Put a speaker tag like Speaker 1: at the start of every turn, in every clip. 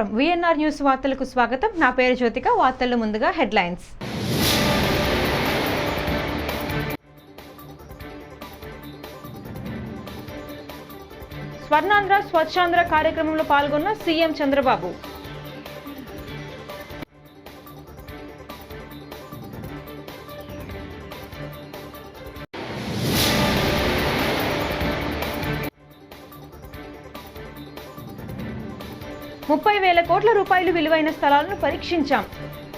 Speaker 1: నమస్కారం. VNR news వార్తలకు స్వాగతం. నా పేరు జ్యోతిక. వార్తల్లో ముందుగా హెడ్లైన్స్. స్వర్ణాంధ్ర స్వచ్ఛాంధ్ర కార్యక్రమంలో పాల్గొన్న సీఎం చంద్రబాబు. ముప్పై వేల కోట్ల రూపాయలు విలువైన స్థలాలను పరీక్షించాం.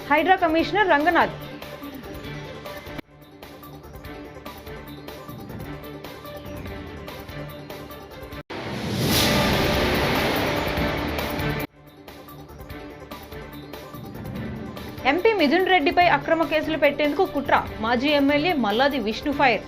Speaker 1: హైడ్రా కమిషనర్ రంగనాథ్. ఎంపీ మిథున్ రెడ్డిపై అక్రమ కేసులు పెట్టేందుకు కుట్ర. మాజీ ఎమ్మెల్యే మల్లాది విష్ణు ఫైర్.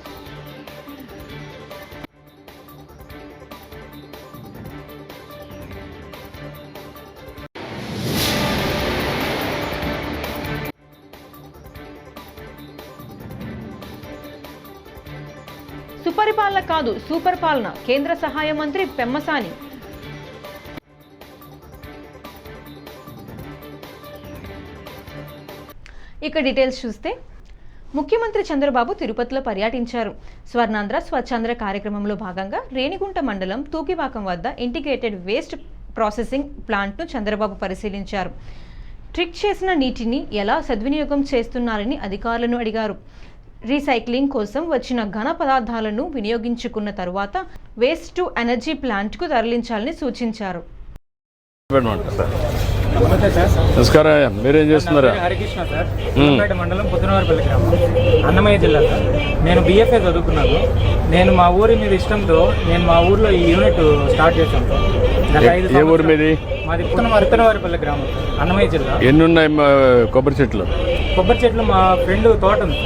Speaker 1: కాదు సూపర్ పాలన. కేంద్ర సహాయ మంత్రి పెమ్మసాని. ఇక డీటెయిల్స్ చూస్తే ముఖ్యమంత్రి చంద్రబాబు తిరుపతిలో పర్యటించారు. స్వర్ణాంధ్ర స్వచ్ఛాంధ్ర కార్యక్రమంలో భాగంగా రేణిగుంట మండలం తూకివాకం వద్ద ఇంటిగ్రేటెడ్ వేస్ట్ ప్రాసెసింగ్ ప్లాంట్ను చంద్రబాబు పరిశీలించారు. ట్రిక్ చేసిన నీటిని ఎలా సద్వినియోగం చేస్తున్నారని అధికారులను అడిగారు. రీసైక్లింగ్ కోసం వచ్చిన ఘన పదార్థాలను వినియోగించుకున్న తరువాత వేస్ట్ టు ఎనర్జీ ప్లాంట్కు తరలించాలని సూచించారు.
Speaker 2: నమస్కారం. మీరేం చేస్తున్నారా?
Speaker 3: హరికృష్ణ సార్. పుల్లపేట మండలం పుత్తనవారిపల్లి గ్రామం. అన్నమయ్య జిల్లా సార్. నేను బీఎఫ్ఏ చదువుకున్నాను. నేను మా ఊరి మీద ఇష్టంతో నేను మా ఊర్లో ఈ యూనిట్ స్టార్ట్ చేశాను
Speaker 2: ఏ- ఊరు మీది?
Speaker 3: మాది గ్రామం. అన్నమయ్య జిల్లా.
Speaker 2: ఎన్ని ఉన్నాయి మా కొబ్బరి చెట్లు?
Speaker 3: కొబ్బరి చెట్లు మా ఫ్రెండ్ తోట ఉంది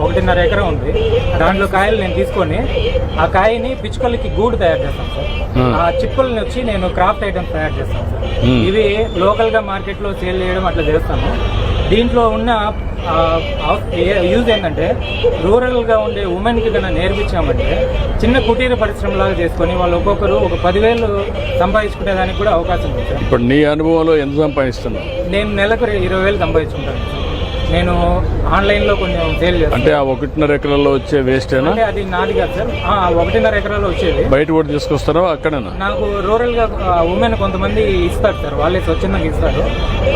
Speaker 3: ఒకటిన్నర ఎకరం ఉంది. దాంట్లో కాయలు నేను తీసుకొని ఆ కాయని పిచ్చుకలకి గూడు తయారు చేస్తాను సార్. ఆ. చిప్పుల్ని వచ్చి నేను క్రాఫ్ట్ ఐటమ్స్ తయారు చేస్తాను సార్. ఇవి లోకల్గా మార్కెట్లో సేల్ చేయడం అట్లా చేస్తాను దీంట్లో ఉన్న యూజ్ ఏంటంటే రూరల్గా ఉండే ఉమెన్కి కన్నా నేర్పించామంటే చిన్న కుటీర పరిశ్రమ లాగా చేసుకొని వాళ్ళు ఒక్కొక్కరు ఒక పదివేలు సంపాదించుకునే దానికి కూడా అవకాశం ఉంది
Speaker 2: ఇప్పుడు నీ అనుభవంలో ఎంత సంపాదిస్తున్నావు
Speaker 3: నేను నెలకు ఇరవై వేలు సంపాదించుకుంటాను. నేను ఆన్లైన్లో కొంచెం సేల్ చేస్తాను.
Speaker 2: అంటే ఆ ఒకటిన్నర ఎకరాల్లో వచ్చే వేస్టేనా?
Speaker 3: అంటే అది నాది కాదు సార్. ఆ, ఒకటిన్నర ఎకరాలు వచ్చేది.
Speaker 2: బయట కూడా తీసుకొస్తారా? అక్కడేనా?
Speaker 3: నాకు రూరల్గా ఉమెన్ కొంతమంది ఇస్తారు సార్. వాళ్ళే స్వచ్ఛందంగా ఇస్తారు.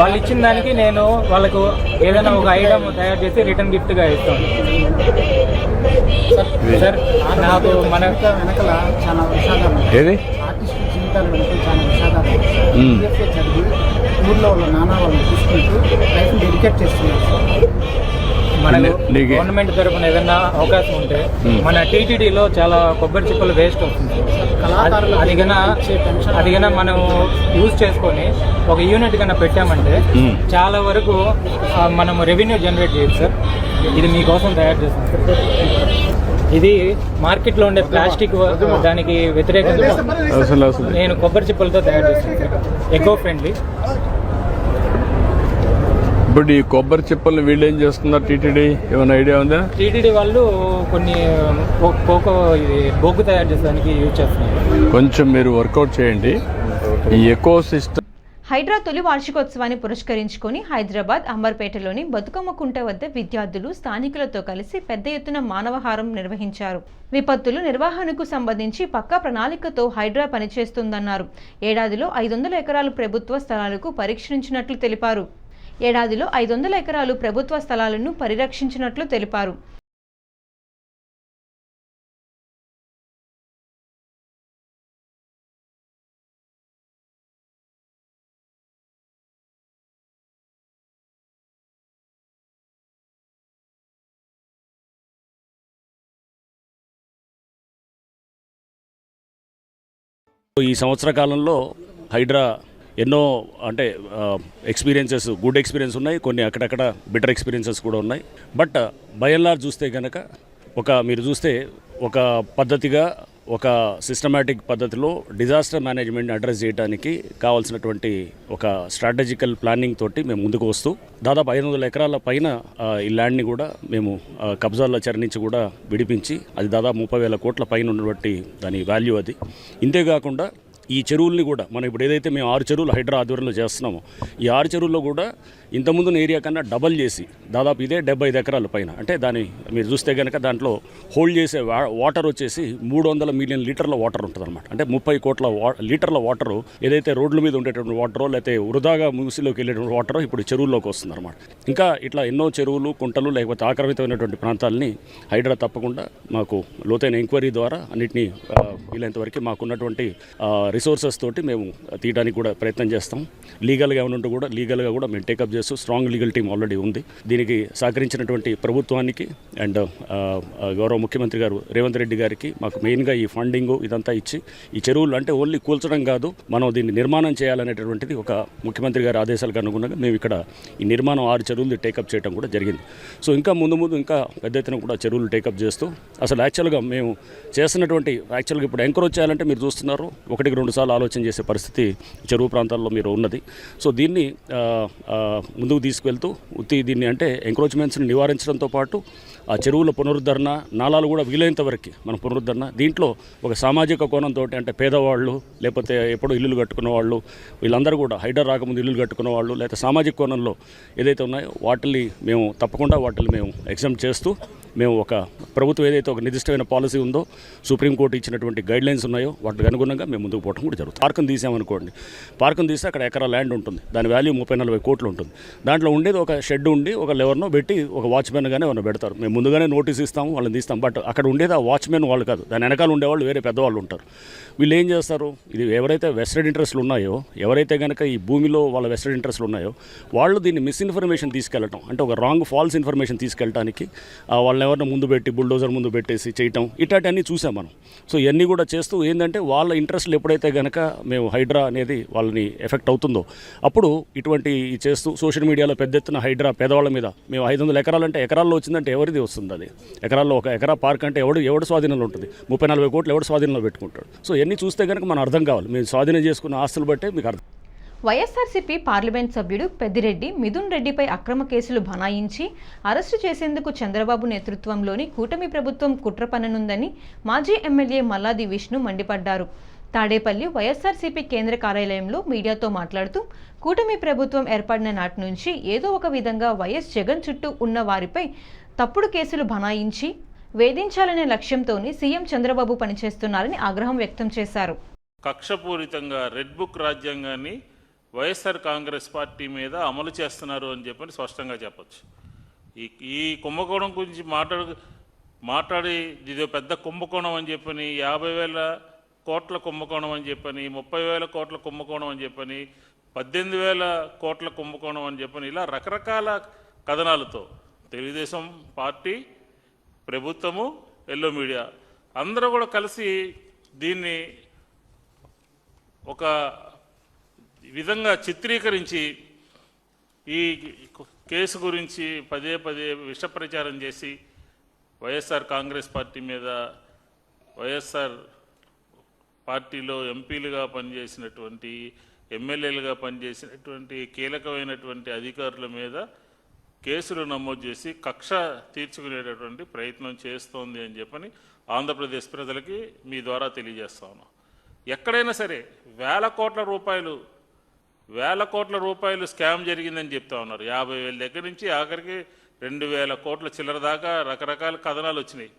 Speaker 3: వాళ్ళు ఇచ్చిన దానికి నేను వాళ్ళకు ఏదైనా ఒక ఐటమ్ తయారు చేసి రిటర్న్ గిఫ్ట్గా ఇస్తాను. సార్ నాకు మన
Speaker 4: వెనకల చాలా విషాదాలు.
Speaker 2: ఏది?
Speaker 4: ఆర్టిస్టు జీవితాల వెనక చాలా విషాదాలు. BFA చదివి ఊర్లో వాళ్ళ నాన్న వాళ్ళని చూసుకుంటూ లైఫ్ డెడికేట్ చేస్తున్నారు. సార్.
Speaker 3: మనకు
Speaker 2: నీ- నీకు-
Speaker 3: గవర్నమెంట్ తరఫున ఏదైనా అవకాశం ఉంటే. మన టీటీడీలో చాలా కొబ్బరి చిప్పలు వేస్ట్ అవుతుంది అది
Speaker 4: పెన్షన్
Speaker 3: అది గన మనం యూజ్ చేసుకొని ఒక యూనిట్ కన్నా పెట్టామంటే. చాలా వరకు మనం రెవెన్యూ జనరేట్ చేయొచ్చు సార్ ఇది మీకోసం తయారు చేస్తాం. ఇది మార్కెట్లో ఉండే ప్లాస్టిక్ దానికి వ్యతిరేకంగా
Speaker 2: అసలు అసలు.
Speaker 3: నేను కొబ్బరి చిప్పలతో తయారు చేస్తాను ఎకో ఫ్రెండ్లీ
Speaker 2: ఇప్పుడు ఈ కొబ్బరి చిప్పల్ని వీళ్ళు ఏం చేస్తున్నారు? టీటీడీ ఏమైనా ఐడియా ఉందా?
Speaker 3: టీటీడీ వాళ్ళు కొన్ని కో- కోకో ఇది బొగ్గు తయారు చేసేదానికి యూజ్ చేస్తున్నారు.
Speaker 2: కొంచెం మీరు వర్కౌట్ చేయండి. ఈ ఎకో సిస్టమ్
Speaker 1: హైడ్రా తొలి వార్షికోత్సవాన్ని పురస్కరించుకొని హైదరాబాద్ అంబర్పేటలోని బతుకమ్మ కుంట వద్ద విద్యార్థులు స్థానికులతో కలిసి పెద్ద ఎత్తున మానవహారం నిర్వహించారు. విపత్తులు నిర్వహణకు సంబంధించి పక్కా ప్రణాళికతో హైడ్రా పనిచేస్తుందన్నారు. ఏడాదిలో ఐదు వందల ఎకరాలు ప్రభుత్వ స్థలాలకు పరీక్షించినట్లు తెలిపారు. ఏడాదిలో ఐదు వందల ఎకరాలు ప్రభుత్వ స్థలాలను పరిరక్షించినట్లు తెలిపారు.
Speaker 5: ఈ సంవత్సర కాలంలో హైడ్రా ఎన్నో అంటే ఎక్స్పీరియన్సెస్ గుడ్ ఎక్స్పీరియన్స్ ఉన్నాయి. కొన్ని అక్కడక్కడ బెటర్ ఎక్స్పీరియన్సెస్ కూడా ఉన్నాయి. బట్ బయల్లార్ uh, చూస్తే కనుక ఒక మీరు చూస్తే ఒక పద్ధతిగా ఒక సిస్టమేటిక్ పద్ధతిలో డిజాస్టర్ మేనేజ్మెంట్ అడ్రస్ చేయడానికి కావాల్సినటువంటి ఒక స్ట్రాటజికల్ ప్లానింగ్ తోటి మేము ముందుకు వస్తూ దాదాపు ఐదు వందల ఎకరాల పైన ఈ ల్యాండ్ని కూడా మేము కబ్జాల్లో చరణించి కూడా విడిపించి అది దాదాపు ముప్పై వేల కోట్ల పైన ఉన్నటువంటి దాని వాల్యూ అది. ఇంతేకాకుండా ఈ చెరువుల్ని కూడా మనం ఇప్పుడు ఏదైతే మేము ఆరు చెరువులు హైడ్రా ఆధ్వర్యంలో చేస్తున్నామో ఈ ఆరు చెరువుల్లో కూడా ఇంతకుముందున్న ఏరియా కన్నా డబల్ చేసి దాదాపు ఇదే డెబ్బై ఐదు ఎకరాల పైన అంటే దాని మీరు చూస్తే కనుక దాంట్లో హోల్డ్ చేసే వా- వాటర్ వచ్చేసి మూడు వందల మిలియన్ లీటర్ల వాటర్ ఉంటుంది అనమాట అంటే ముప్పై కోట్ల వా లీటర్ల వాటర్ ఏదైతే రోడ్ల మీద ఉండేటువంటి వాటరో లేకపోతే వృధాగా మూసిలోకి వెళ్ళేటువంటి వాటరో ఇప్పుడు చెరువుల్లోకి వస్తుంది అనమాట ఇంకా ఇట్లా ఎన్నో చెరువులు కుంటలు లేకపోతే ఆక్రమితమైనటువంటి ప్రాంతాలని హైడ్రా తప్పకుండా మాకు లోతైన ఎంక్వైరీ ద్వారా అన్నింటినీ వీలైనంత వరకు మాకున్నటువంటి రిసోర్సెస్ తోటి మేము తీయడానికి కూడా ప్రయత్నం చేస్తాం. లీగల్గా ఏమైనా కూడా లీగల్గా కూడా మేము టేకప్ చేస్తూ స్ట్రాంగ్ లీగల్ టీం ఆల్రెడీ ఉంది. దీనికి సహకరించినటువంటి ప్రభుత్వానికి అండ్ uh, uh, గౌరవ ముఖ్యమంత్రి గారు రేవంత్ రెడ్డి గారికి మాకు మెయిన్గా ఈ ఫండింగ్ ఇదంతా ఇచ్చి ఈ చెరువులు అంటే ఓన్లీ కూల్చడం కాదు మనం దీన్ని నిర్మాణం చేయాలనేటటువంటిది ఒక ముఖ్యమంత్రి గారి ఆదేశాలకు అనుగుణంగా మేము ఇక్కడ ఈ నిర్మాణం ఆరు చెరువులు టేకప్ చేయడం కూడా జరిగింది. సో ఇంకా ముందు ముందు ఇంకా పెద్ద ఎత్తున కూడా చెరువులు టేకప్ చేస్తూ అసలు యాక్చువల్గా మేము చేస్తున్నటువంటి యాక్చువల్గా ఇప్పుడు ఎంకరేజ్ చేయాలంటే మీరు చూస్తున్నారు ఒకటికి రెండు మూడుసార్లు ఆలోచన చేసే పరిస్థితి చెరువు ప్రాంతాల్లో మీరు ఉన్నది. సో దీన్ని ముందుకు తీసుకువెళ్తూ ఉత్తి దీన్ని అంటే ఎంక్రోచ్మెంట్స్ని నివారించడంతో పాటు ఆ చెరువుల పునరుద్ధరణ నాళాలు కూడా వీలైనంత వరకు మన పునరుద్ధరణ దీంట్లో ఒక సామాజిక కోణంతో అంటే పేదవాళ్ళు లేకపోతే ఎప్పుడో ఇల్లులు కట్టుకున్న వాళ్ళు వీళ్ళందరూ కూడా హైడర్ రాకముందు ఇల్లులు కట్టుకున్న వాళ్ళు లేకపోతే సామాజిక కోణంలో ఏదైతే ఉన్నాయో వాటిని మేము తప్పకుండా వాటిని మేము ఎగ్జామ్ చేస్తూ మేము ఒక ప్రభుత్వం ఏదైతే ఒక నిర్దిష్టమైన పాలసీ ఉందో సుప్రీంకోర్టు ఇచ్చినటువంటి గైడ్ లైన్స్ ఉన్నాయో వాటికి అనుగుణంగా మేము ముందుకు పోవడం కూడా జరుగుతుంది. పార్కును తీసామనుకోండి పార్కును తీస్తే అక్కడ ఎకరా ల్యాండ్ ఉంటుంది. దాని వాల్యూ ముప్పై నలభై కోట్లు ఉంటుంది. దాంట్లో ఉండేది ఒక షెడ్ ఉండి ఒక లెవర్నో పెట్టి ఒక వాచ్మెన్ గానే ఏమైనా పెడతారు. మేము ముందుగానే నోటీస్ ఇస్తాము వాళ్ళని తీస్తాం. బట్ అక్కడ ఉండేది ఆ వాచ్మెన్ వాళ్ళు కాదు. దాని వెనకాల ఉండేవాళ్ళు వేరే పెద్దవాళ్ళు ఉంటారు. వీళ్ళు ఏం చేస్తారు? ఇది ఎవరైతే వెస్టెడ్ ఇంట్రెస్ట్లు ఉన్నాయో ఎవరైతే కనుక ఈ భూమిలో వాళ్ళ వెస్టెడ్ ఇంట్రెస్ట్లు ఉన్నాయో వాళ్ళు దీన్ని మిస్ఇన్ఫర్మేషన్ తీసుకెళ్ళటం అంటే ఒక రాంగ్ ఫాల్స్ ఇన్ఫర్మేషన్ తీసుకెళ్ళడానికి వాళ్ళని ఎవరిని ముందు పెట్టి బుల్డోజర్ ముందు పెట్టేసి చేయటం ఇట్లాంటివన్నీ చూసాం మనం. సో ఇవన్నీ కూడా చేస్తూ ఏంటంటే వాళ్ళ ఇంట్రెస్ట్లు ఎప్పుడైతే కనుక మేము హైడ్రా అనేది వాళ్ళని ఎఫెక్ట్ అవుతుందో అప్పుడు ఇటువంటి చేస్తూ సోషల్ మీడియాలో పెద్ద ఎత్తున హైడ్రా పేదవాళ్ళ మీద మేము ఐదు వందల ఎకరాలంటే ఎకరాల్లో వచ్చిందంటే ఎవరిది వస్తుంది అది? ఎకరాల్లో ఒక ఎకరా పార్క్ అంటే ఎవడు ఎవడు స్వాధీనంలో ఉంటుంది? ముప్పై నలభై కోట్లు ఎవడు స్వాధీనంలో పెట్టుకుంటాడు? సో అవన్నీ చూస్తే కనుక మనం అర్థం కావాలి. మేము స్వాధీనం చేసుకున్న ఆస్తులు బట్టే మీకు అర్థం.
Speaker 1: వైఎస్ఆర్సీపీ పార్లమెంట్ సభ్యుడు పెద్దిరెడ్డి మిథున్ రెడ్డిపై అక్రమ కేసులు బనాయించి అరెస్టు చేసేందుకు చంద్రబాబు నేతృత్వంలోని కూటమి ప్రభుత్వం కుట్ర పన్ననుందని మాజీ ఎమ్మెల్యే మల్లాది విష్ణు మండిపడ్డారు. తాడేపల్లి వైఎస్ఆర్సీపీ కేంద్ర కార్యాలయంలో మీడియాతో మాట్లాడుతూ కూటమి ప్రభుత్వం ఏర్పడిన నాటి నుంచి ఏదో ఒక విధంగా వైఎస్ జగన్ చుట్టూ ఉన్న వారిపై తప్పుడు కేసులు బనాయించి వేధించాలనే లక్ష్యంతోనే సీఎం చంద్రబాబు పనిచేస్తున్నారని ఆగ్రహం వ్యక్తం చేశారు.
Speaker 6: కక్షపూరితంగా రెడ్ బుక్ రాజ్యాంగాన్ని వైఎస్ఆర్ కాంగ్రెస్ పార్టీ మీద అమలు చేస్తున్నారు అని చెప్పని స్పష్టంగా చెప్పచ్చు. ఈ ఈ కుంభకోణం గురించి మాట్లాడు మాట్లాడి ఇది పెద్ద కుంభకోణం అని చెప్పని యాభై వేల కోట్ల కుంభకోణం అని చెప్పని ముప్పై వేల కోట్ల కుంభకోణం అని చెప్పని పద్దెనిమిది వేల కోట్ల కుంభకోణం అని చెప్పని ఇలా రకరకాల కథనాలతో తెలుగుదేశం పార్టీ ప్రభుత్వము ఎల్లో మీడియా. అందరూ కూడా కలిసి దీన్ని ఒక విధంగా చిత్రీకరించి ఈ కేసు గురించి పదే పదే విష ప్రచారం చేసి వైఎస్ఆర్ కాంగ్రెస్ పార్టీ మీద వైఎస్ఆర్ పార్టీలో ఎంపీలుగా పనిచేసినటువంటి ఎమ్మెల్యేలుగా పనిచేసినటువంటి కీలకమైనటువంటి అధికారుల మీద కేసులు నమోదు చేసి కక్ష తీర్చుకునేటటువంటి ప్రయత్నం చేస్తోంది అని చెప్పని ఆంధ్రప్రదేశ్ ప్రజలకి మీ ద్వారా తెలియజేస్తా ఉన్నాం. ఎక్కడైనా సరే వేల కోట్ల రూపాయలు వేల కోట్ల రూపాయలు స్కామ్ జరిగిందని చెప్తా ఉన్నారు. యాభై వేల దగ్గర నుంచి ఆఖరికి రెండు వేల కోట్ల చిల్లర దాకా రకరకాల కథనాలు వచ్చినాయి.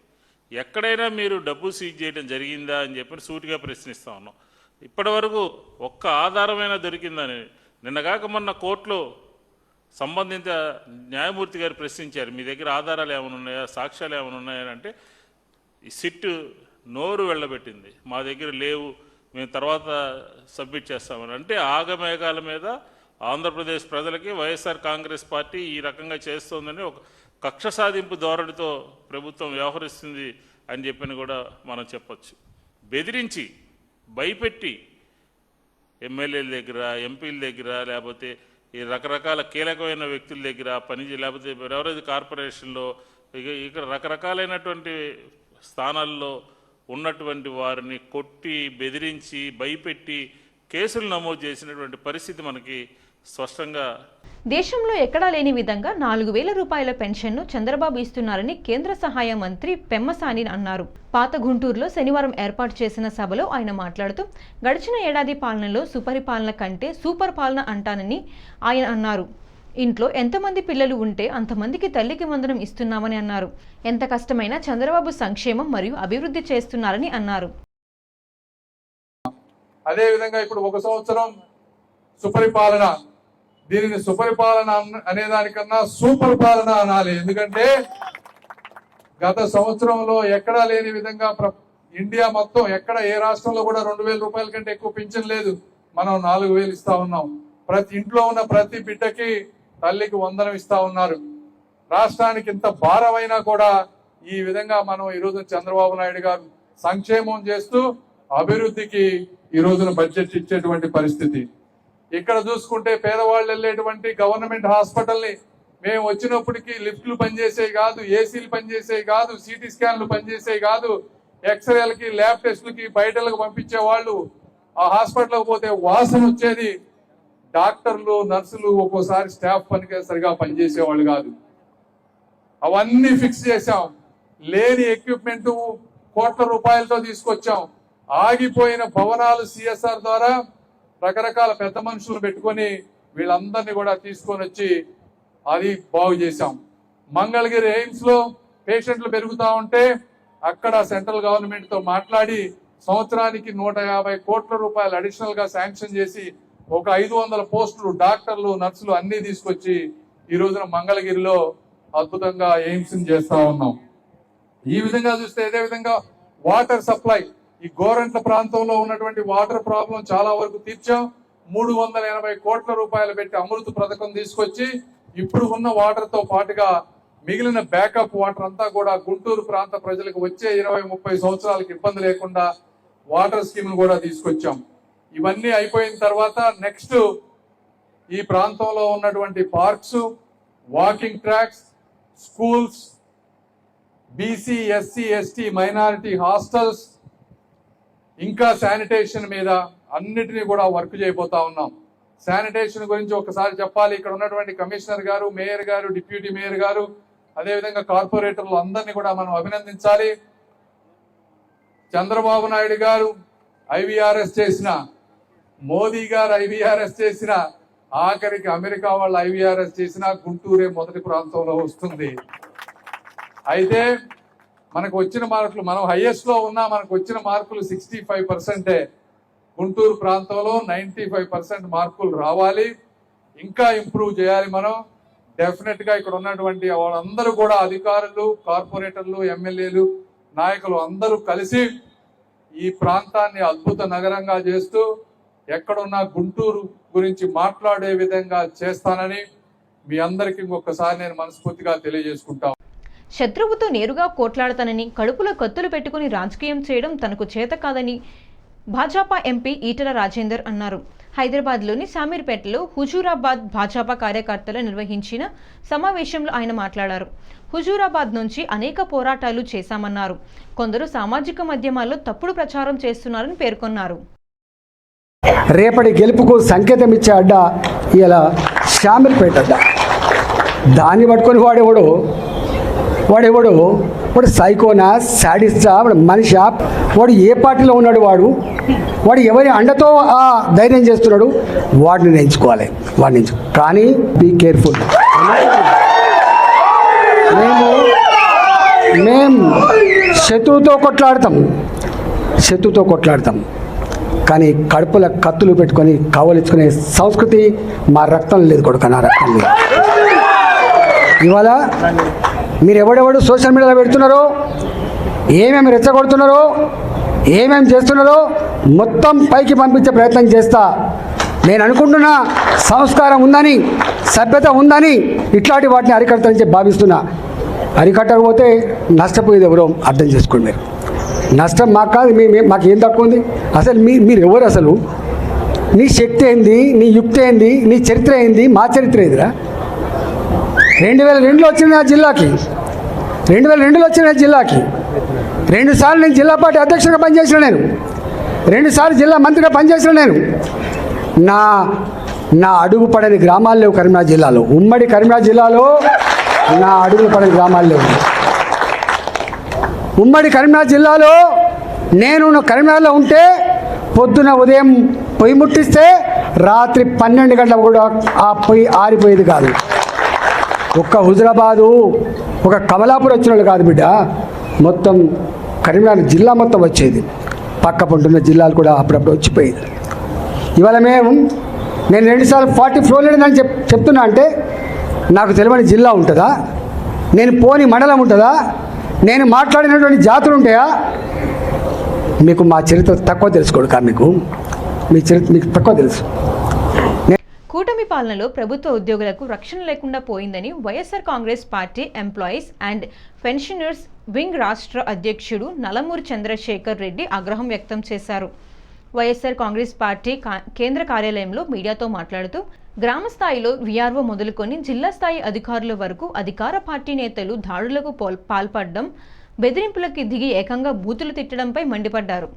Speaker 6: ఎక్కడైనా మీరు డబ్బు సీజ్ చేయడం జరిగిందా అని చెప్పి సూటిగా ప్రశ్నిస్తా ఉన్నాం. ఇప్పటివరకు ఒక్క ఆధారమైనా దొరికిందని నిన్నగాక మొన్న కోర్టులో సంబంధిత న్యాయమూర్తి గారు ప్రశ్నించారు మీ దగ్గర ఆధారాలు ఏమైనా ఉన్నాయా? సాక్ష్యాలు ఏమైనా ఉన్నాయా? అంటే ఈ సిట్ నోరు వెళ్ళబెట్టింది. మా దగ్గర లేవు. మేము తర్వాత సబ్మిట్ చేస్తామని. అంటే ఆగమేఘాల మీద ఆంధ్రప్రదేశ్ ప్రజలకి వైఎస్ఆర్ కాంగ్రెస్ పార్టీ ఈ రకంగా చేస్తోందని ఒక కక్ష సాధింపు ధోరణితో ప్రభుత్వం వ్యవహరిస్తుంది అని చెప్పని కూడా మనం చెప్పచ్చు. బెదిరించి భయపెట్టి ఎమ్మెల్యేల దగ్గర ఎంపీల దగ్గర లేకపోతే ఈ రకరకాల కీలకమైన వ్యక్తుల దగ్గర పని లేకపోతే ఎవరైతే కార్పొరేషన్లో ఇక ఇక్కడ రకరకాలైనటువంటి స్థానాల్లో ఉన్నటువంటి వారిని కొట్టి బెదిరించి భయపెట్టి కేసులు నమోదు చేసినటువంటి పరిస్థితి మనకి స్పష్టంగా
Speaker 1: దేశంలో ఎక్కడా లేని విధంగా నాలుగు వేల రూపాయల పెన్షన్ను చంద్రబాబు ఇస్తున్నారని కేంద్ర సహాయ మంత్రి పెమ్మసాని అన్నారు. పాత గుంటూరులో శనివారం ఏర్పాటు చేసిన సభలో ఆయన మాట్లాడుతూ గడిచిన ఏడాది పాలనలో సుపరిపాలన కంటే సూపర్ పాలన అంటానని ఆయన అన్నారు. ఇంట్లో ఎంతమంది పిల్లలు ఉంటే అంతమందికి తల్లికి వందనం ఇస్తున్నామని అన్నారు. ఎంత కష్టమైనా చంద్రబాబు సంక్షేమం మరియు అభివృద్ధి చేస్తున్నారని అన్నారు.
Speaker 7: అదే విధంగా ఇప్పుడు ఒక సంవత్సరం సుపరిపాలన దీనిని సుపరిపాలన అనే దానికన్నా సూపర్ పాలన అనాలి. ఎందుకంటే గత సంవత్సరంలో ఎక్కడా లేని విధంగా ప్ర- ఇండియా మొత్తం ఎక్కడ ఏ రాష్ట్రంలో కూడా రెండు వేల రూపాయల కంటే ఎక్కువ పింఛన్ లేదు. మనం నాలుగు వేలు ఇస్తా ఉన్నాం. ప్రతి ఇంట్లో ఉన్న ప్రతి బిడ్డకి తల్లికి వందనం ఇస్తా ఉన్నారు. రాష్ట్రానికి ఇంత భారమైనా కూడా ఈ విధంగా మనం ఈ చంద్రబాబు నాయుడు గారు సంక్షేమం చేస్తూ అభివృద్ధికి ఈ రోజున బడ్జెట్ ఇచ్చేటువంటి పరిస్థితి. ఇక్కడ చూసుకుంటే పేదవాళ్ళు వెళ్ళేటువంటి గవర్నమెంట్ హాస్పిటల్ని మేము వచ్చినప్పటికీ లిఫ్ట్లు పనిచేసేవి కాదు ఏసీలు పనిచేసేవి కాదు సిటీ స్కాన్లు పనిచేసేవి కాదు. ఎక్స్రేలకి ల్యాబ్ టెస్టులకి బయటలకు పంపించే వాళ్ళు ఆ హాస్పిటల్కి పోతే వాసన వచ్చేది. డాక్టర్లు నర్సులు ఒక్కోసారి స్టాఫ్ పనికి సరిగా పనిచేసేవాళ్ళు కాదు. అవన్నీ ఫిక్స్ చేశాం. లేని ఎక్విప్మెంట్ కోట్ల రూపాయలతో తీసుకొచ్చాం. ఆగిపోయిన భవనాలు సిఎస్ఆర్ ద్వారా రకరకాల పెద్ద మనుషులు పెట్టుకొని వీళ్ళందరినీ కూడా తీసుకొని వచ్చి అది బాగు చేశాం. మంగళగిరి ఎయిమ్స్లో పేషెంట్లు పెరుగుతా ఉంటే అక్కడ సెంట్రల్ గవర్నమెంట్తో మాట్లాడి సంవత్సరానికి నూట యాభై కోట్ల రూపాయలు అడిషనల్గా శాంక్షన్ చేసి ఒక ఐదు వందల పోస్టులు డాక్టర్లు నర్సులు అన్ని తీసుకొచ్చి ఈ రోజున మంగళగిరిలో అద్భుతంగా ఎయిమ్స్ చేస్తా ఉన్నాం. ఈ విధంగా చూస్తే ఇదే విధంగా వాటర్ సప్లై ఈ గోరంట్ల ప్రాంతంలో ఉన్నటువంటి వాటర్ ప్రాబ్లం చాలా వరకు తీర్చాం. మూడు వందల ఎనభై కోట్ల రూపాయలు పెట్టి అమృత పథకం తీసుకొచ్చి ఇప్పుడు ఉన్న వాటర్తో పాటుగా మిగిలిన బ్యాకప్ వాటర్ అంతా కూడా గుంటూరు ప్రాంత ప్రజలకు వచ్చే ఇరవై ముప్పై సంవత్సరాలకు ఇబ్బంది లేకుండా వాటర్ స్కీమ్ను కూడా తీసుకొచ్చాం. ఇవన్నీ అయిపోయిన తర్వాత నెక్స్ట్ ఈ ప్రాంతంలో ఉన్నటువంటి parks walking tracks schools BC SC ST minority hostels ఇంకా శానిటేషన్ మీద అన్నిటినీ కూడా వర్క్ చేయబోతా ఉన్నాం. శానిటేషన్ గురించి ఒకసారి చెప్పాలి. ఇక్కడ ఉన్నటువంటి కమిషనర్ గారు మేయర్ గారు డిప్యూటీ మేయర్ గారు అదేవిధంగా కార్పొరేటర్లు అందరినీ కూడా మనం అభినందించాలి. చంద్రబాబు నాయుడు గారు ఐవీఆర్ఎస్ చేసిన మోదీ గారు ఐవీఆర్ఎస్ చేసిన ఆఖరికి అమెరికా వాళ్ళు ఐవీఆర్ఎస్ చేసిన గుంటూరే మొదటి ప్రాంతంలో వస్తుంది. అయితే మనకు వచ్చిన మార్కులు మనం హైయెస్ట్లో ఉన్నా మనకు వచ్చిన మార్కులు సిక్స్టీ ఫైవ్ పర్సెంటే గుంటూరు ప్రాంతంలో నైన్టీ ఫైవ్ పర్సెంట్ మార్కులు రావాలి. ఇంకా ఇంప్రూవ్ చేయాలి మనం. డెఫినెట్గా ఇక్కడ ఉన్నటువంటి వాళ్ళందరూ కూడా అధికారులు కార్పొరేటర్లు ఎమ్మెల్యేలు నాయకులు అందరూ కలిసి ఈ ప్రాంతాన్ని అద్భుత నగరంగా చేస్తూ ఎక్కడున్న గుంటూరు గురించి మాట్లాడే విధంగా చేస్తానని మీ అందరికీ ఇంకొకసారి నేను మనస్ఫూర్తిగా తెలియజేసుకుంటాను
Speaker 1: శత్రువుతో నేరుగా కోట్లాడతానని కడుపులో కత్తులు పెట్టుకుని రాజకీయం చేయడం తనకు చేత కాదని భాజపా ఎంపీ ఈటల రాజేందర్ అన్నారు. హైదరాబాద్లోని శామీర్పేటలో హుజూరాబాద్ భాజపా కార్యకర్తలు నిర్వహించిన సమావేశంలో ఆయన మాట్లాడారు. హుజూరాబాద్ నుంచి అనేక పోరాటాలు చేశామన్నారు. కొందరు సామాజిక మాధ్యమాల్లో తప్పుడు ప్రచారం చేస్తున్నారని పేర్కొన్నారు.
Speaker 8: రేపటి గెలుపుకు సంకేతం ఇచ్చే అడ్డ ఇలా శామీర్పేట అడ్డ. దాన్ని పట్టుకొని వాడేవాడు? వాడెవడు? వాడు సైకోనా సాడిస్టా వాడు మనిషా? వాడు ఏ పార్టీలో ఉన్నాడు వాడు? వాడు ఎవరి అండతో ఆ ధైర్యం చేస్తున్నాడు? వాడిని ఎంచుకోవాలి వాడిని ఎంచు కానీ బీ కేర్ఫుల్ మేము మేము శత్రువుతో కొట్లాడతాం. శత్రువుతో కొట్లాడతాం. కానీ కడుపుల కత్తులు పెట్టుకొని కవలించుకునే సంస్కృతి మా రక్తం లేదు కొడుకు నా రక్తం లేదు. ఇవాళ మీరు ఎవడెవడు సోషల్ మీడియాలో పెడుతున్నారో ఏమేమి రెచ్చగొడుతున్నారో ఏమేమి చేస్తున్నారో మొత్తం పైకి పంపించే ప్రయత్నం చేస్తా. నేను అనుకుంటున్నా సంస్కారం ఉందని సభ్యత ఉందని ఇట్లాంటి వాటిని అరికడతానని భావిస్తున్నా. అరికట్టకపోతే నష్టపోయేది ఎవరో అర్థం చేసుకోండి మీరు. నష్టం మాకు కాదు మీ మీ- మాకు ఏం తక్కువ ఉంది? అసలు మీ మీరు ఎవరు అసలు? నీ శక్తి ఏంది? నీ యుక్తి ఏంది? నీ చరిత్ర ఏంది? మా చరిత్ర ఏందిరా? రెండు వేల రెండులో వచ్చిన ఆ జిల్లాకి. రెండు వేల రెండులో వచ్చిన జిల్లాకి. రెండుసార్లు నేను జిల్లా పార్టీ అధ్యక్షుడిగా పనిచేసిన నేను. రెండు సార్లు జిల్లా మంత్రిగా పనిచేసిన నేను. నా నా అడుగు పడని గ్రామాలు లేవు కరీంనగర్ జిల్లాలో. ఉమ్మడి కరీంనగర్ జిల్లాలో నా అడుగులు పడని గ్రామాలు లేవు. ఉమ్మడి కరీంనగర్ జిల్లాలో నేను కరీంనగర్లో ఉంటే పొద్దున ఉదయం పొయ్యి ముట్టిస్తే రాత్రి పన్నెండు గంటల కూడా ఆ పొయ్యి ఆరిపోయేది కాదు. ఒక్క హుజరాబాదు ఒక కమలాపూర్ వచ్చిన వాళ్ళు కాదు బిడ్డ. మొత్తం కరీంనగర్ జిల్లా మొత్తం వచ్చేది. పక్క పంటున్న జిల్లాలు కూడా అప్పుడప్పుడు వచ్చిపోయేది. ఇవాళ మేము నేను రెండుసార్లు ఫార్టీ ఫ్లోర్ లేదని చెప్ చెప్తున్నా అంటే నాకు తెలియని జిల్లా ఉంటుందా? నేను పోని మండలం ఉంటుందా? నేను మాట్లాడినటువంటి జాతులు ఉంటాయా? మీకు మా చరిత్ర తక్కువ తెలుసుకోడు కా మీకు? మీ చరిత్ర మీకు తక్కువ తెలుసు.
Speaker 1: పాలనలో ప్రభుత్వ ఉద్యోగులకు రక్షణ లేకుండా పోయిందని YSR Congress party employees and pensioners wing రాష్ట్ర అధ్యక్షుడు నలమూరి చంద్రశేఖర్ రెడ్డి ఆగ్రహం వ్యక్తం చేశారు. వైఎస్ఆర్ కాంగ్రెస్ పార్టీ కేంద్ర కార్యాలయంలో మీడియాతో మాట్లాడుతూ గ్రామ స్థాయిలో విఆర్ఓ మొదలుకొని జిల్లా స్థాయి అధికారుల వరకు అధికార పార్టీ నేతలు దాడులకు పాల్పడడం బెదిరింపులకి దిగి ఏకంగా బూతులు తిట్టడంపై మండిపడ్డారు.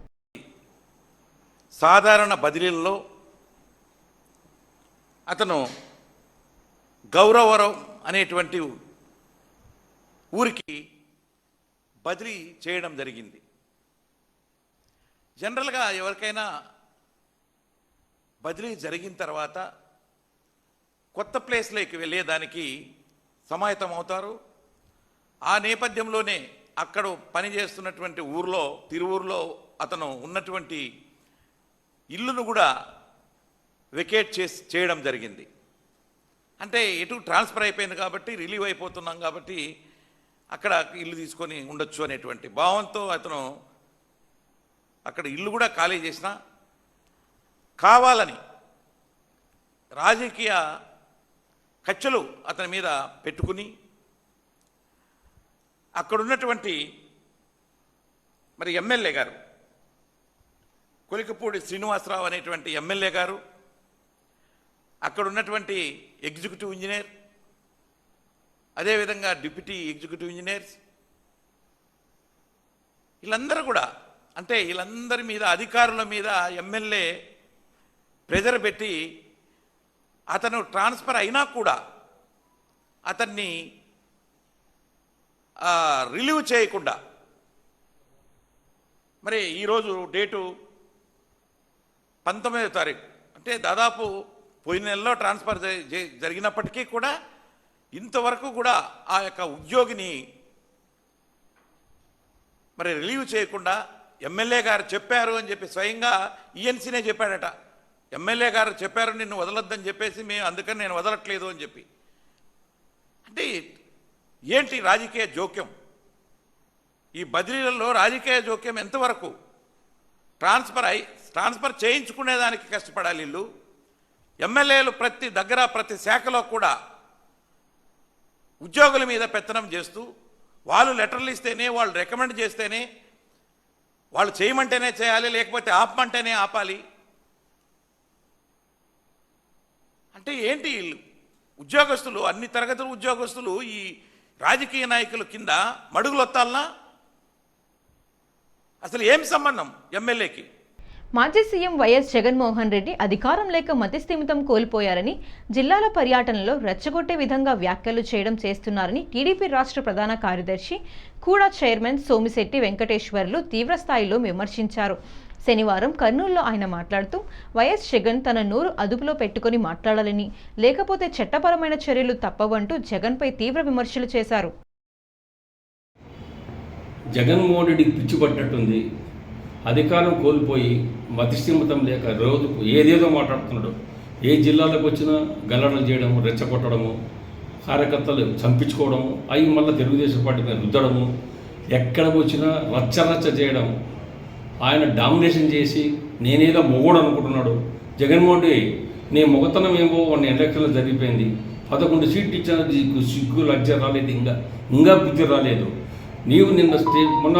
Speaker 9: సాధారణ బదిలీల్లో అతను గౌరవరం అనేటువంటి ఊరికి బదిలీ చేయడం జరిగింది. జనరల్గా ఎవరికైనా బదిలీ జరిగిన తర్వాత కొత్త ప్లేస్లోకి వెళ్ళేదానికి సమాయత్తం అవుతారు. ఆ నేపథ్యంలోనే అక్కడ పనిచేస్తున్నటువంటి ఊర్లో తిరువూరులో అతను ఉన్నటువంటి ఇల్లును కూడా వెకేట్ చేసి చేయడం జరిగింది. అంటే ఎటు ట్రాన్స్ఫర్ అయిపోయింది కాబట్టి రిలీవ్ అయిపోతున్నాం కాబట్టి అక్కడ ఇల్లు తీసుకొని ఉండొచ్చు అనేటువంటి భావంతో అతను అక్కడ ఇల్లు కూడా ఖాళీ చేసిన కావాలని రాజకీయ కచ్చలు అతని మీద పెట్టుకుని అక్కడున్నటువంటి మరి ఎమ్మెల్యే గారు కొలికపూడి శ్రీనివాసరావు అనేటువంటి ఎమ్మెల్యే గారు అక్కడ ఉన్నటువంటి ఎగ్జిక్యూటివ్ ఇంజనీర్ అదేవిధంగా డిప్యూటీ ఎగ్జిక్యూటివ్ ఇంజనీర్స్ వీళ్ళందరూ కూడా అంటే వీళ్ళందరి మీద అధికారుల మీద ఎమ్మెల్యే ప్రెజర్ పెట్టి అతను ట్రాన్స్ఫర్ అయినా కూడా అతన్ని రిలీవ్ చేయకుండా మరి ఈరోజు డేటు పంతొమ్మిదో తారీఖు అంటే దాదాపు పోయిన నెలలో ట్రాన్స్ఫర్ జరిగినప్పటికీ కూడా ఇంతవరకు కూడా ఆ యొక్క ఉద్యోగిని మరి రిలీవ్ చేయకుండా ఎమ్మెల్యే గారు చెప్పారు అని చెప్పి స్వయంగా ఈఎన్సీనే చెప్పాడట. ఎమ్మెల్యే గారు చెప్పారు నిన్ను వదలొద్దని చెప్పేసి మేము అందుకని నేను వదలట్లేదు అని చెప్పి. అంటే ఏంటి రాజకీయ జోక్యం? ఈ బదిలీలలో రాజకీయ జోక్యం ఎంతవరకు? ట్రాన్స్ఫర్ అయి ట్రాన్స్ఫర్ చేయించుకునేదానికి కష్టపడాలి వీళ్ళు. ఎమ్మెల్యేలు ప్రతి దగ్గర ప్రతి శాఖలో కూడా ఉద్యోగుల మీద పెత్తనం చేస్తూ వాళ్ళు లెటర్లు ఇస్తేనే వాళ్ళు రికమెండ్ చేస్తేనే వాళ్ళు చేయమంటేనే చేయాలి లేకపోతే ఆపమంటేనే ఆపాలి. అంటే ఏంటి వీళ్ళు? ఉద్యోగస్తులు అన్ని తరగతుల ఉద్యోగస్తులు ఈ రాజకీయ నాయకుల కింద మడుగులొత్తాలనా? అసలు ఏం సంబంధం ఎమ్మెల్యేకి?
Speaker 1: మాజీ సీఎం వైఎస్ జగన్మోహన్ రెడ్డి అధికారం లేక మతిస్థిమితం కోల్పోయారని జిల్లాల పర్యటనలో రెచ్చగొట్టే విధంగా వ్యాఖ్యలు చేయడం చేస్తున్నారని టీడీపీ రాష్ట్ర ప్రధాన కార్యదర్శి కూడా చైర్మన్ సోమిశెట్టి వెంకటేశ్వర్లు తీవ్రస్థాయిలో విమర్శించారు. శనివారం కర్నూలులో ఆయన మాట్లాడుతూ వైఎస్ జగన్ తన నోరు అదుపులో పెట్టుకుని మాట్లాడాలని లేకపోతే చట్టపరమైన చర్యలు తప్పవంటూ జగన్పై తీవ్ర విమర్శలు చేశారు.
Speaker 10: జగన్మోహన్ రెడ్డికి పిచ్చి పట్టినట్టుంది అధికారం కోల్పోయి మతిస్థిమితం లేక రోజుకు ఏదేదో మాట్లాడుతున్నాడు. ఏ జిల్లాలకు వచ్చినా గల్లడలు చేయడము రెచ్చగొట్టడము కార్యకర్తలు చంపించుకోవడము అవి మళ్ళీ తెలుగుదేశం పార్టీ మీద రుద్దడము ఎక్కడ వచ్చినా రచ్చ రచ్చ చేయడం. ఆయన డామినేషన్ చేసి నేనేదో మొగోడు అనుకుంటున్నాడు. జగన్మోహన్ రెడ్డి నీ మొగతనం ఏమో వన్ ఎలక్షన్లు జరిగిపోయింది. పదకొండు సీట్లు ఇచ్చాను సిగ్గు లజ్జ రాలేదు ఇంకా ఇంకా బుద్ధి రాలేదు. నీవు నిన్న స్టే మొన్న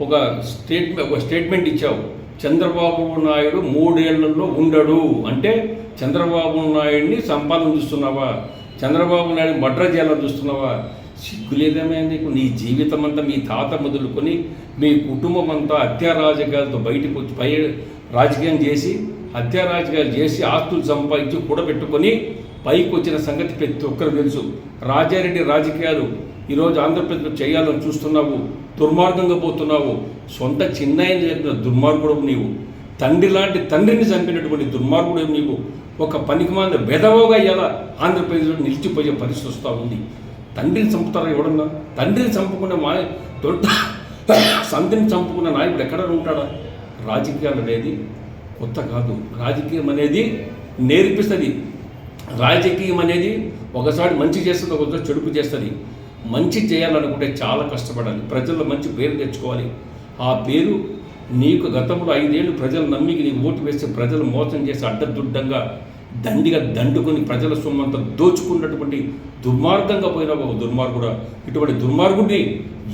Speaker 10: ఒక స్టేట్మెంట్ ఒక స్టేట్మెంట్ ఇచ్చావు. చంద్రబాబు నాయుడు మూడేళ్ళలో ఉండడు. అంటే చంద్రబాబు నాయుడిని సంపాదన చూస్తున్నావా? చంద్రబాబు నాయుడు మడ్ర చేయాలని చూస్తున్నావా? సిగ్గులేదమే నీకు? నీ జీవితం అంతా మీ తాత మొదలుకొని మీ కుటుంబం అంతా హత్యారాజకాలతో బయటకు వచ్చి పై రాజకీయం చేసి హత్యా చేసి ఆస్తులు సంపాదించి కూడబెట్టుకొని పైకి వచ్చిన సంగతి ప్రతి ఒక్కరు తెలుసు. రాజారెడ్డి రాజకీయాలు ఈరోజు ఆంధ్రప్రదేశ్లో చేయాలని చూస్తున్నావు దుర్మార్గంగా పోతున్నావు సొంత చిన్నాయన చెప్పిన దుర్మార్గుడు నీవు. తండ్రి లాంటి తండ్రిని చంపినటువంటి దుర్మార్గుడు నీవు. ఒక పనికిమాల బెదవోగా ఇలా ఆంధ్రప్రదేశ్లో నిలిచిపోయే పరిస్థితి వస్తూ ఉంది. తండ్రిని చంపుతారా ఎవడన్నా? తండ్రిని చంపుకున్న మా దొడ్డ సంతిని చంపుకున్న నాయకుడు ఎక్కడ ఉంటాడా? రాజకీయాలు అనేది కొత్త కాదు. రాజకీయం అనేది నేర్పిస్తుంది. రాజకీయం అనేది ఒకసారి మంచి చేస్తుంది ఒకసారి చెడుపు చేస్తుంది. మంచి చేయాలనుకుంటే చాలా కష్టపడాలి. ప్రజల్లో మంచి పేరు తెచ్చుకోవాలి. ఆ పేరు నీకు గతంలో ఐదేళ్ళు ప్రజలు నమ్మికి నీకు ఓటు వేస్తే ప్రజలు మోసం చేసి అడ్డదుడ్డంగా దండిగా దండుకొని ప్రజల సొమ్మంతా దోచుకున్నటువంటి దుర్మార్గంగా పోయిన ఒక దుర్మార్గుడు. ఇటువంటి దుర్మార్గుడిని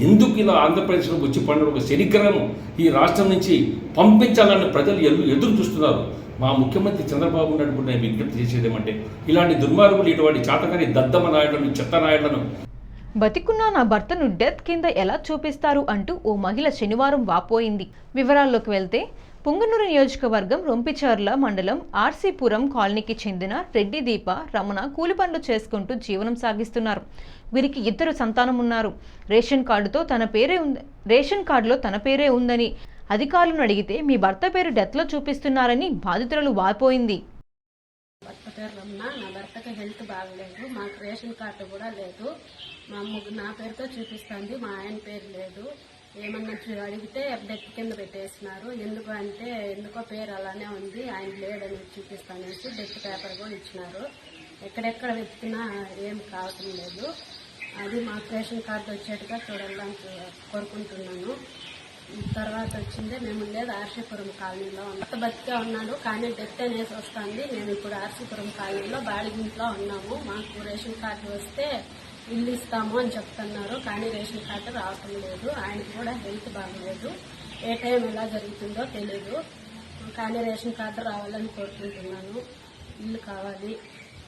Speaker 10: ఎందుకు ఇలా ఆంధ్రప్రదేశ్లో వచ్చి పండుగ ఒక శనిగ్రహం ఈ రాష్ట్రం నుంచి పంపించాలని ప్రజలు ఎదురు ఎదురు చూస్తున్నారు. మా ముఖ్యమంత్రి చంద్రబాబు నాయుడు నేను విజ్ఞప్తి చేసేదేమంటే ఇలాంటి దుర్మార్గులు ఇటువంటి చాతకాని దద్దమ నాయుడులను చెత్త నాయుడులను
Speaker 1: బతికున్న నా భర్తను డెత్ కింద ఎలా చూపిస్తారు అంటూ ఓ మహిళ శనివారం వాపోయింది. వివరాల్లోకి వెళ్తే పుంగనూరు నియోజకవర్గం రొంపిచర్ల మండలం ఆర్సీపురం కాలనీకి చెందిన రెడ్డి దీప రమణ కూలి పనులు చేసుకుంటూ జీవనం సాగిస్తున్నారు. వీరికి ఇద్దరు సంతానం ఉన్నారు రేషన్ కార్డుతో తన పేరే ఉంది రేషన్ కార్డులో తన పేరే ఉందని అధికారులను అడిగితే మీ భర్త పేరు డెత్లో చూపిస్తున్నారని బాధితురాలు వాపోయింది.
Speaker 11: భర్త పేరు రమణ నా భర్తకి హెల్త్ బాగలేదు మాకు రేషన్ కార్డు కూడా లేదు. మా ముగ్గురు నా పేరుతో చూపిస్తుంది మా ఆయన పేరు లేదు. ఏమన్నా అడిగితే డెత్ కింద పెట్టేసినారు ఎందుకు అంటే ఎందుకో పేరు అలానే ఉంది ఆయన లేడని చూపిస్తానేసి డెత్ పేపర్ కూడా ఇచ్చినారు. ఎక్కడెక్కడ వెతికినా ఏం కావటం లేదు. అది మాకు రేషన్ కార్డు వచ్చేట్టుగా చూడాలని కోరుకుంటున్నాను. తర్వాత వచ్చిందే మేము ఉండేది ఆర్షీపురం కాలనీలో అంత బతికే ఉన్నాడు కానీ డెత్ అనేసి వస్తుంది. మేము ఇప్పుడు ఆర్షీపురం కాలనీలో బాడిగింట్లో ఉన్నాము. మాకు రేషన్ కార్డు వస్తే ఇల్లు ఇస్తాము అని చెప్తున్నారు. కానీ రేషన్ కార్డు రావటం లేదు. ఆయనకు కూడా హెల్త్ బాగలేదు. ఏ టైం ఎలా జరుగుతుందో తెలియదు కానీ రేషన్ కార్డు రావాలని కోరుకుంటున్నాను. ఇల్లు కావాలి.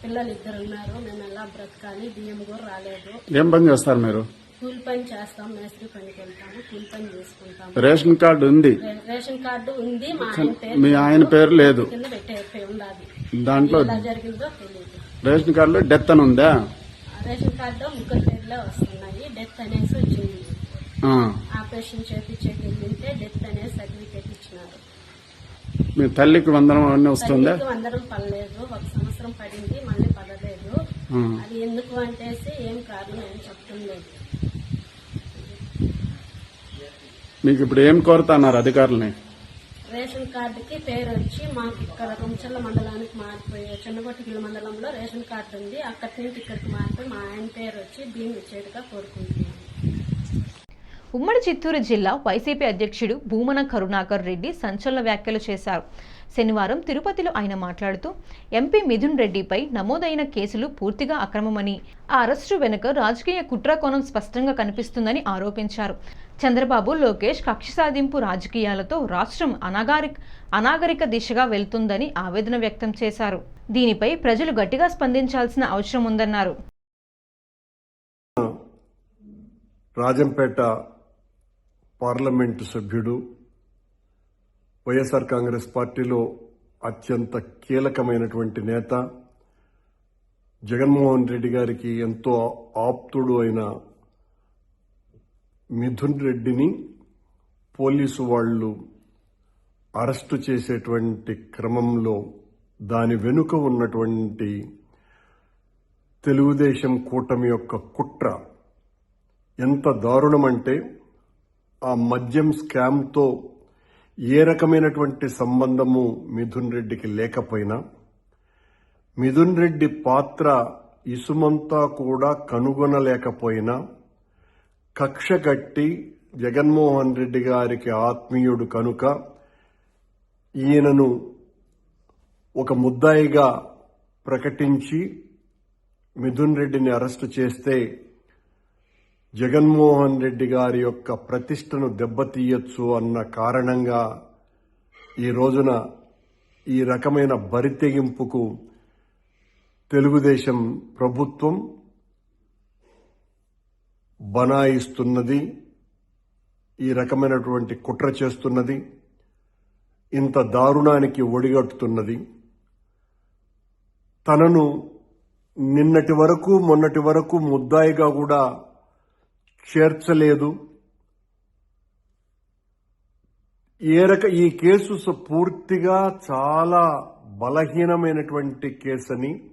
Speaker 11: పిల్లలు ఇద్దరు ఉన్నారు. మేము ఎలా బ్రతకాలి? బియ్యం కూడా రాలేదు.
Speaker 12: ఏం పని చేస్తారు మీరు?
Speaker 11: కూలి పని చేస్తాం. మేస్త్రి పనికి వెళ్తాము. కూలి పని చేసుకుంటాము.
Speaker 12: రేషన్ కార్డు ఉంది.
Speaker 11: రేషన్ కార్డు ఉంది. మా ఆయన పేరు
Speaker 12: మీ ఆయన పేరు లేదు.
Speaker 11: కింద పెట్టే ఉండాలి.
Speaker 12: దాంట్లో
Speaker 11: ఎలా జరిగిందో తెలియదు
Speaker 12: రేషన్ కార్డులో డెత్ అని ఉందా?
Speaker 11: రేషన్ కార్డు ముగ్గురు పేర్లే వస్తున్నాయి. డెత్ అనేసి వచ్చింది. ఆపరేషన్ చేపించేకి వెళ్ళింటే డెత్ అనేసి సర్టిఫికేట్ ఇచ్చినారు.
Speaker 12: మీ తల్లికి వందనం అవన్నీ వస్తుందా?
Speaker 11: పడలేదు. ఒక సంవత్సరం పడింది మళ్ళీ పడలేదు. అది ఎందుకు అంటేసి ఏం కారణం ఏం చెప్తుండలేదు
Speaker 12: మీకు ఇప్పుడు ఏం కోరుతున్నారు అధికారులని?
Speaker 11: రేషన్ కార్డుకి పేరు వచ్చి మాకు ఇక్కడ రుంచల్ల మండలానికి మారిపోయి చిన్నగొట్టిగిల మండలంలో రేషన్ కార్డు ఉంది. అక్కడి నుంచి ఇక్కడికి మారిపోయి మా ఆయన పేరు వచ్చి బియ్యం ఇచ్చేట్టుగా కోరుకుంటున్నాను
Speaker 1: ఉమ్మడి చిత్తూరు జిల్లా వైసీపీ అధ్యక్షుడు భూమన కరుణాకర్ రెడ్డి సంచలన వ్యాఖ్యలు చేశారు. శనివారం తిరుపతిలో ఆయన మాట్లాడుతూ ఎంపీ మిథున్ రెడ్డిపై నమోదైన కేసులు పూర్తిగా అక్రమమని ఆ అరెస్టు వెనుక రాజకీయ కుట్ర కోణం స్పష్టంగా కనిపిస్తుందని ఆరోపించారు. చంద్రబాబు లోకేష్ కక్ష సాధింపు రాజకీయాలతో రాష్ట్రం అనాగారిక అనాగరిక దిశగా వెళ్తుందని ఆవేదన వ్యక్తం చేశారు. దీనిపై ప్రజలు గట్టిగా స్పందించాల్సిన అవసరం ఉందన్నారు.
Speaker 13: రాజంపేట పార్లమెంటు సభ్యుడు వైఎస్ఆర్ కాంగ్రెస్ పార్టీలో అత్యంత కీలకమైనటువంటి నేత జగన్మోహన్ రెడ్డి గారికి ఎంతో ఆప్తుడు అయిన మిథున్ రెడ్డిని పోలీసు వాళ్ళు అరెస్టు చేసేటువంటి క్రమంలో దాని వెనుక ఉన్నటువంటి తెలుగుదేశం కూటమి యొక్క కుట్ర ఎంత దారుణమంటే ఆ మద్యం స్కామ్తో ఏ రకమైనటువంటి సంబంధము మిథున్ రెడ్డికి లేకపోయినా మిథున్ రెడ్డి పాత్ర ఇసుమంతా కూడా కనుగొనలేకపోయినా కక్ష కట్టి జగన్మోహన్ రెడ్డి గారికి ఆత్మీయుడు కనుక ఈయనను ఒక ముద్దాయిగా ప్రకటించి మిథున్ రెడ్డిని అరెస్టు చేస్తే జగన్మోహన్ రెడ్డి గారి యొక్క ప్రతిష్టను దెబ్బతీయచ్చు అన్న కారణంగా ఈ రోజున ఈ రకమైన బరితెగింపుకు తెలుగుదేశం ప్రభుత్వం బనాయిస్తున్నది ఈ రకమైనటువంటి కుట్ర చేస్తున్నది ఇంత దారుణానికి ఒడిగట్టుతున్నది. తనను నిన్నటి వరకు మొన్నటి వరకు ముద్దాయిగా కూడా చేర్చలేదు. ఏ రక ఈ కేసు పూర్తిగా చాలా బలహీనమైనటువంటి కేసు అని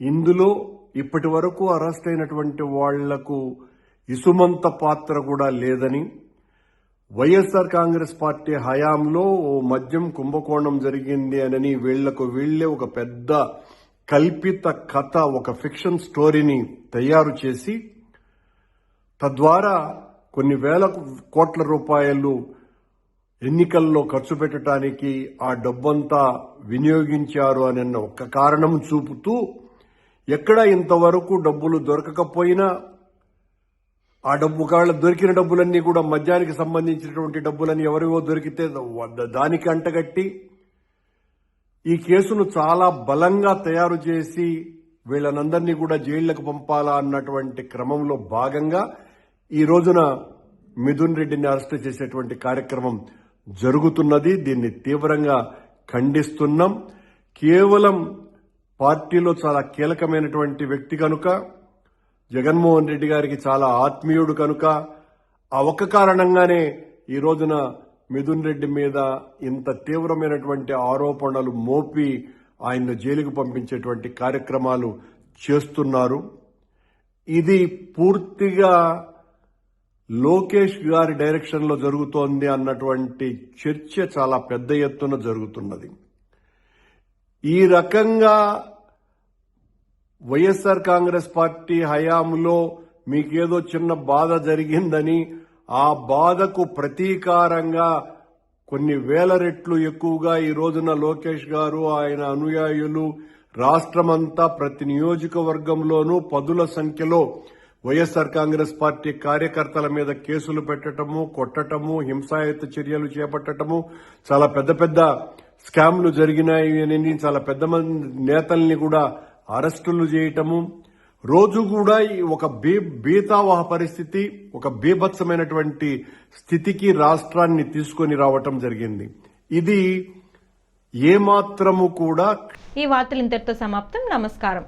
Speaker 13: ఇందులో ఇప్పటి వరకు అరెస్ట్ అయినటువంటి వాళ్ళకు ఇసుమంత పాత్ర కూడా లేదని వైఎస్ఆర్ కాంగ్రెస్ పార్టీ హయాంలో ఓ మద్యం కుంభకోణం జరిగింది అని వీళ్ళకు వీళ్ళే ఒక పెద్ద కల్పిత కథ ఒక ఫిక్షన్ స్టోరీని తయారు చేసి తద్వారా కొన్ని వేల కోట్ల రూపాయలు ఎన్నికల్లో ఖర్చు పెట్టడానికి ఆ డబ్బంతా వినియోగించారు అన్న ఒక్క కారణం చూపుతూ ఎక్కడ ఇంతవరకు డబ్బులు దొరకకపోయినా ఆ డబ్బు ఒకవేళ దొరికిన డబ్బులన్నీ కూడా మద్యానికి సంబంధించినటువంటి డబ్బులని ఎవరివో దొరికితే దానికి అంటగట్టి ఈ కేసును చాలా బలంగా తయారు చేసి వీళ్ళనందరినీ కూడా జైళ్ళకు పంపాలా అన్నటువంటి క్రమంలో భాగంగా ఈ రోజున మిథున్ రెడ్డిని అరెస్ట్ చేసేటువంటి కార్యక్రమం జరుగుతున్నది. దీన్ని తీవ్రంగా ఖండిస్తున్నాం. కేవలం పార్టీలో చాలా కీలకమైనటువంటి వ్యక్తి కనుక జగన్మోహన్ రెడ్డి గారికి చాలా ఆత్మీయుడు కనుక ఆ ఒక్క కారణంగానే ఈ రోజున మిథున్ రెడ్డి మీద ఇంత తీవ్రమైనటువంటి ఆరోపణలు మోపి ఆయన్ను జైలుకు పంపించేటువంటి కార్యక్రమాలు చేస్తున్నారు. ఇది పూర్తిగా లోకేష్ గారి డైరెక్షన్లో జరుగుతోంది అన్నటువంటి చర్చ చాలా పెద్ద ఎత్తున జరుగుతున్నది. ఈ రకంగా వైఎస్ఆర్ కాంగ్రెస్ పార్టీ హయాంలో మీకేదో చిన్న బాధ జరిగిందని ఆ బాధకు ప్రతీకారంగా కొన్ని వేల రెట్లు ఎక్కువగా ఈ రోజున లోకేష్ గారు ఆయన అనుయాయులు రాష్ట్రమంతా ప్రతి నియోజకవర్గంలోనూ పదుల సంఖ్యలో వైఎస్ఆర్ కాంగ్రెస్ పార్టీ కార్యకర్తల మీద కేసులు పెట్టటము కొట్టటము హింసాయుత చర్యలు చేపట్టటము చాలా పెద్ద పెద్ద స్కామ్లు జరిగినాయి అని చాలా పెద్ద మంది నేతల్ని కూడా అరెస్టులు చేయటము. రోజు కూడా ఒక బీ బీతావాహ పరిస్థితి ఒక బీభత్సమైనటువంటి స్థితికి రాష్ట్రాన్ని తీసుకొని రావటం జరిగింది. ఇది ఏమాత్రము కూడా
Speaker 1: ఈ వార్తలు ఇంతటితో సమాప్తం. నమస్కారం.